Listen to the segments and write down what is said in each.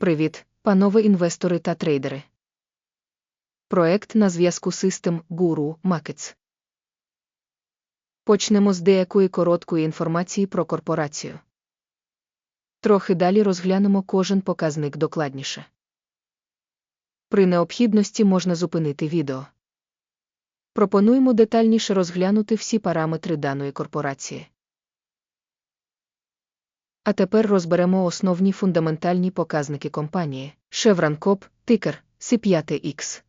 Привіт, панове інвестори та трейдери. Проект на зв'язку System Guru Markets. Почнемо з деякої короткої інформації про корпорацію. Трохи далі розглянемо кожен показник докладніше. При необхідності можна зупинити відео. Пропонуємо детальніше розглянути всі параметри даної корпорації. А тепер розберемо основні фундаментальні показники компанії Chevron Corp, тикер C5X.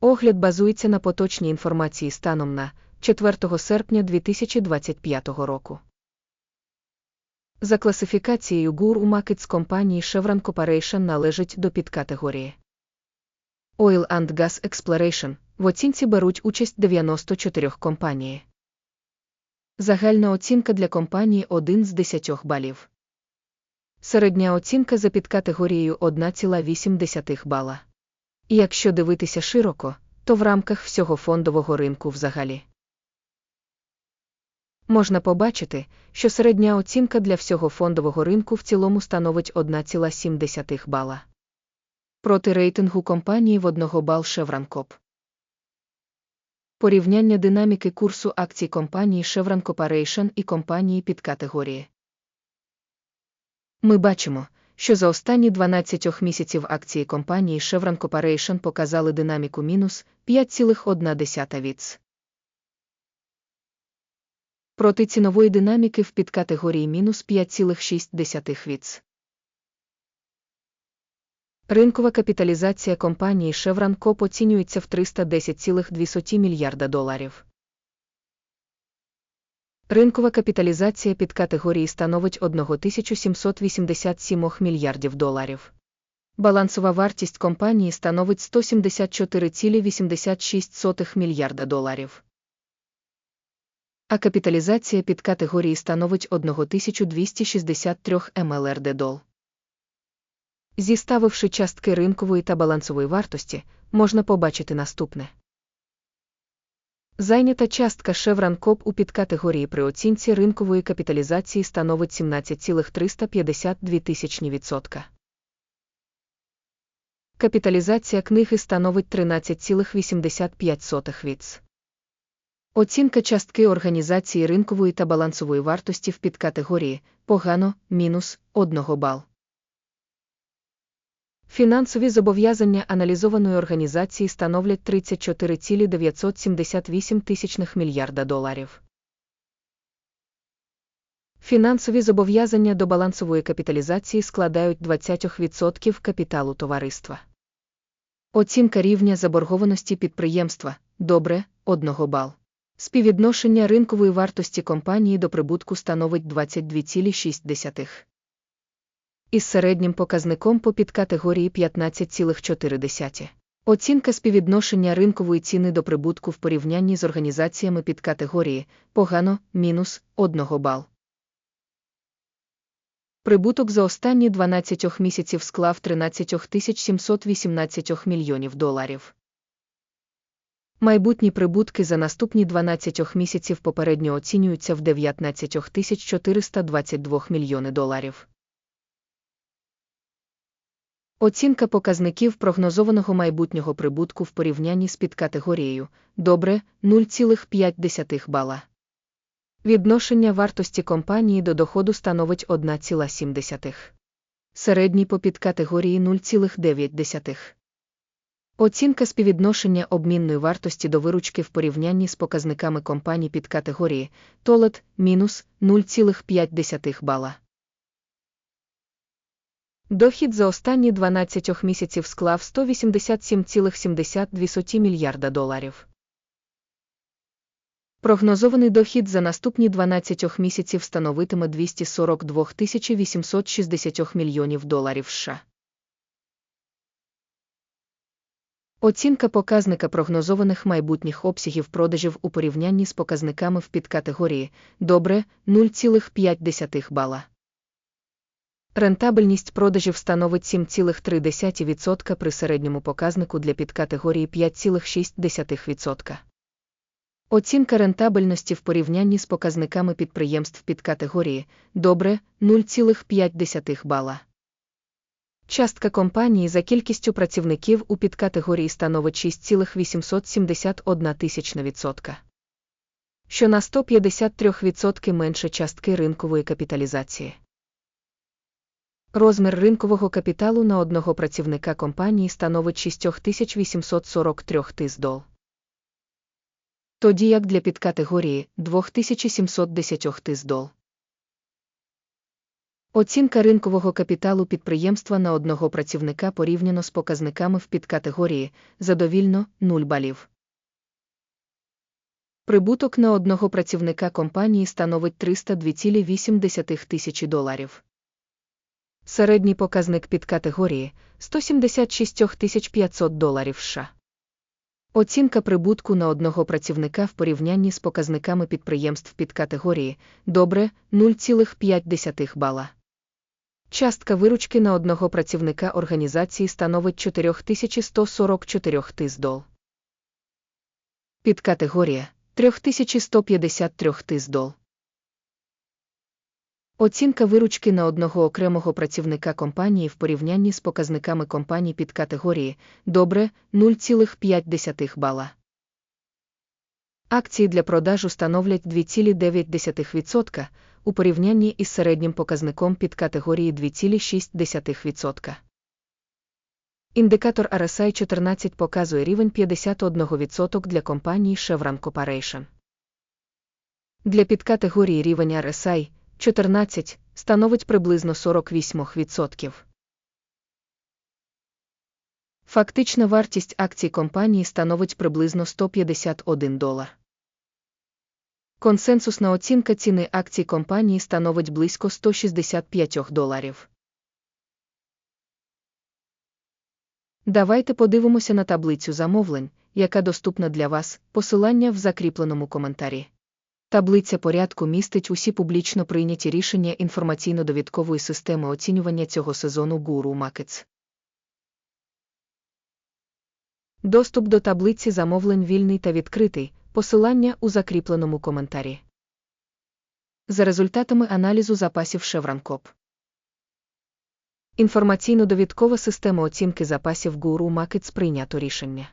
Огляд базується на поточній інформації станом на 4 серпня 2025 року. За класифікацією у Markets компанії Chevron Corporation належить до підкатегорії Oil and Gas Exploration. В оцінці беруть участь 94 компанії. Загальна оцінка для компанії 1 з 10 балів. Середня оцінка за підкатегорією 1,8 бала. І якщо дивитися широко, то в рамках всього фондового ринку взагалі. Можна побачити, що середня оцінка для всього фондового ринку в цілому становить 1,7 бала. Проти рейтингу компанії в 1 бал Chevron Corp. Порівняння динаміки курсу акцій компанії Chevron Corporation і компанії під категорії. Ми бачимо, що за останні 12 місяців акції компанії Chevron Corporation показали динаміку мінус 5,1 віц. Проти цінової динаміки в підкатегорії мінус 5,6 віц. Ринкова капіталізація компанії Chevron Corp оцінюється в 310,2 мільярда доларів. Ринкова капіталізація під категорії становить 1787 мільярдів доларів. Балансова вартість компанії становить 174,86 мільярда доларів. А капіталізація під категорії становить 1263 млрд дол. Зіставивши частки ринкової та балансової вартості, можна побачити наступне. Зайнята частка Chevron Corp у підкатегорії при оцінці ринкової капіталізації становить 17,352 тисячні відсотка. Капіталізація книги становить 13,85 віц. Оцінка частки організації ринкової та балансової вартості в підкатегорії погано мінус 1 бал. Фінансові зобов'язання аналізованої організації становлять 34,978 тисячних мільярда доларів. Фінансові зобов'язання до балансової капіталізації складають 20% капіталу товариства. Оцінка рівня заборгованості підприємства добре 1 бал. Співвідношення ринкової вартості компанії до прибутку становить 22,6 із середнім показником по підкатегорії 15,4. Оцінка співвідношення ринкової ціни до прибутку в порівнянні з організаціями підкатегорії погано мінус 1 бал. Прибуток за останні 12 місяців склав 13 718 мільйонів доларів. Майбутні прибутки за наступні 12 місяців попередньо оцінюються в 19 422 мільйони доларів. Оцінка показників прогнозованого майбутнього прибутку в порівнянні з підкатегорією добре 0,5 бала. Відношення вартості компанії до доходу становить 1,7. Середній по підкатегорії 0,9. Оцінка співвідношення обмінної вартості до виручки в порівнянні з показниками компаній під категорії толет мінус 0,5 бала. Дохід за останні 12 місяців склав 187,72 мільярда доларів. Прогнозований дохід за наступні 12 місяців становитиме 242 860 мільйонів доларів США. Оцінка показника прогнозованих майбутніх обсягів продажів у порівнянні з показниками в підкатегорії добре 0,5 бала. Рентабельність продажів становить 7,3% при середньому показнику для підкатегорії 5,6%. Оцінка рентабельності в порівнянні з показниками підприємств під категорії добре 0,5 бала. Частка компанії за кількістю працівників у підкатегорії становить 6,871 тисячна відсотка, що на 153% менше частки ринкової капіталізації. Розмір ринкового капіталу на одного працівника компанії становить 6843 тис. Тоді як для підкатегорії 2710 тис. Оцінка ринкового капіталу підприємства на одного працівника порівняно з показниками в підкатегорії задовільно 0 балів. Прибуток на одного працівника компанії становить 302,8 тисячі доларів. Середній показник підкатегорії 176 500 доларів США. Оцінка прибутку на одного працівника в порівнянні з показниками підприємств підкатегорії добре 0,5 бала. Частка виручки на одного працівника організації становить 4144 тис дол. Підкатегорія 3153 тис дол. Оцінка виручки на одного окремого працівника компанії в порівнянні з показниками компаній під категорії добре 0,5 бала. Акції для продажу становлять 2,9% у порівнянні із середнім показником під категорії 2,6%. Індикатор RSI 14 показує рівень 51% для компанії Chevron Corporation. Для підкатегорії рівень RSI 14 становить приблизно 48%. Фактична вартість акцій компанії становить приблизно 151 долар. Консенсусна оцінка ціни акцій компанії становить близько 165 доларів. Давайте подивимося на таблицю замовлень, яка доступна для вас, посилання в закріпленому коментарі. Таблиця порядку містить усі публічно прийняті рішення інформаційно-довідкової системи оцінювання цього сезону Guru Markets. Доступ до таблиці замовлень вільний та відкритий, посилання у закріпленому коментарі. За результатами аналізу запасів Corp. Інформаційно-довідкова система оцінки запасів Guru Markets прийнято рішення.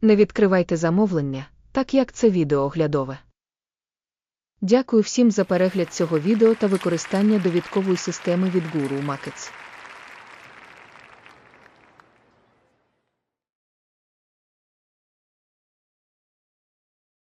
Не відкривайте замовлення так як це відео оглядове. Дякую всім за перегляд цього відео та використання довідкової системи від Guru Markets.